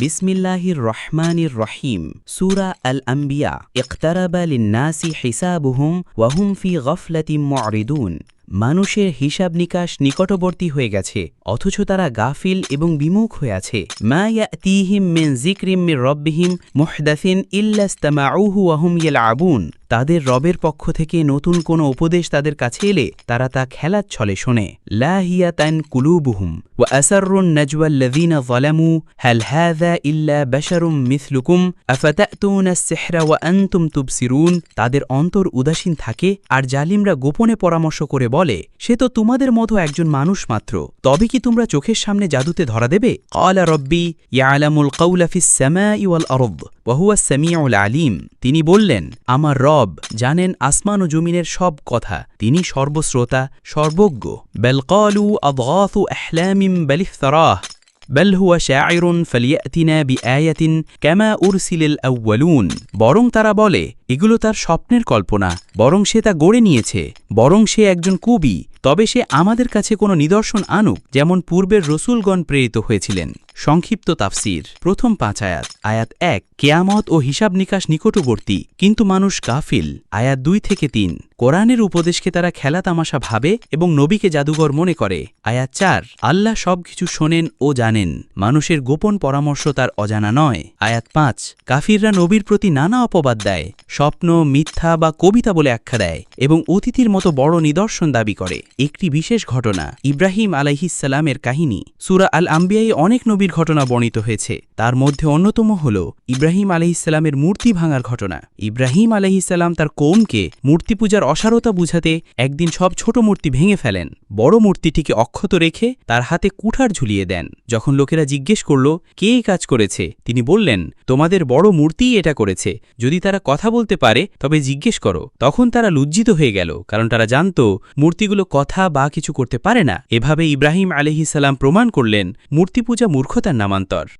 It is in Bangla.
বিসমিল্লাহির রহমানির রহিম, সুরা আল আম্বিয়া ইকতারাবা লিন্নাসি হিসাবুহুম ওয়াহুম ফি গফলাতিম মরিদুন মানুষের হিসাব নিকাশ নিকটবর্তী হয়ে গেছে, অথচ তারা গাফিল এবং বিমুখ হয়ে আছে। মা ইয়াতিহিম মিন যিকরিম মির রব্বিহিম মুহদাসিন ইল্লাস্তামাউহু ওয়াহুম ইয়ালআবুন। তাদের রবের পক্ষ থেকে নতুন কোনো উপদেশ তাদের কাছে এলে তারা তা খেলার ছলে শোনে। ইল্লা আফাতাতুনা আস-সিহরা ওয়া তাদের অন্তর উদাসীন থাকে আর জালিমরা গোপনে পরামর্শ করে বলে, সে তো তোমাদের মতো একজন মানুষ মাত্র। তবে কি তোমরা চোখের সামনে জাদুতে ধরা দেবে? ক্বালা রব্বি, ইয়ালামুল কাউলা ফিস সামাই ওয়াল আরদ ওয়া হুয়া সামিউল আলিম তিনি বললেন আমার রব জানেন আসমান ও জমিনের সব কথা তিনি সর্বশ্রোতা সর্বজ্ঞ বেল ক্বালু আদগাথু আহলামিম বল ইফতারাহ بل هو شاعر فليأتنا بآية كما أرسل الأولون বরং তারা বলে এগুলো তার স্বপ্নের কল্পনা। বরং সে তা গড়ে নিয়েছে। বরং সে একজন কবি। তবে সে আমাদের কাছে কোনো নিদর্শন আনুক, যেমন পূর্বের রসুলগণ প্রেরিত হয়েছিলেন। সংক্ষিপ্ত তাফসির। প্রথম পাঁচ আয়াত। আয়াত এক, কেয়ামত ও হিসাব নিকাশ নিকটবর্তী, কিন্তু মানুষ গাফিল। আয়াত দুই থেকে তিন, কোরআনের উপদেশকে তারা খেলা তামাশা ভাবে এবং নবীকে জাদুঘর মনে করে। আয়াত চার, আল্লাহ সবকিছু শোনেন ও জানেন। মানুষের গোপন পরামর্শ তার অজানা নয়। আয়াত পাঁচ, কাফিররা নবীর প্রতি নানা অপবাদ দেয়। স্বপ্ন, মিথ্যা বা কবিতা বলে আখ্যা দেয় এবং অতিথির মতো বড় নিদর্শন দাবি করে। একটি বিশেষ ঘটনা, ইব্রাহিম আলাইহিসালামের কাহিনী। সুরা আল আম্বিয়াই অনেক নবীর ঘটনা বর্ণিত হয়েছে। তার মধ্যে অন্যতম হল ইব্রাহিম আলহিসাল্লামের মূর্তি ভাঙার ঘটনা। ইব্রাহিম আলহিসাল্লাম তার কোমকে মূর্তি পূজার অসারতা বুঝাতে একদিন সব ছোট মূর্তি ভেঙে ফেলেন। বড় মূর্তিটিকে অক্ষত রেখে তার হাতে কুঠার ঝুলিয়ে দেন। যখন লোকেরা জিজ্ঞেস করল, কে কাজ করেছে? তিনি বললেন, তোমাদের বড় মূর্তিই এটা করেছে। যদি তারা কথা বলতে পারে, তবে জিজ্ঞেস করো। তখন তারা লজ্জিত হয়ে গেল, কারণ তারা জানত, মূর্তিগুলো কথা বা কিছু করতে পারে না। এভাবে ইব্রাহিম আলহিসাল্লাম প্রমাণ করলেন মূর্তি পূজা মূর্খতার নামান্তর।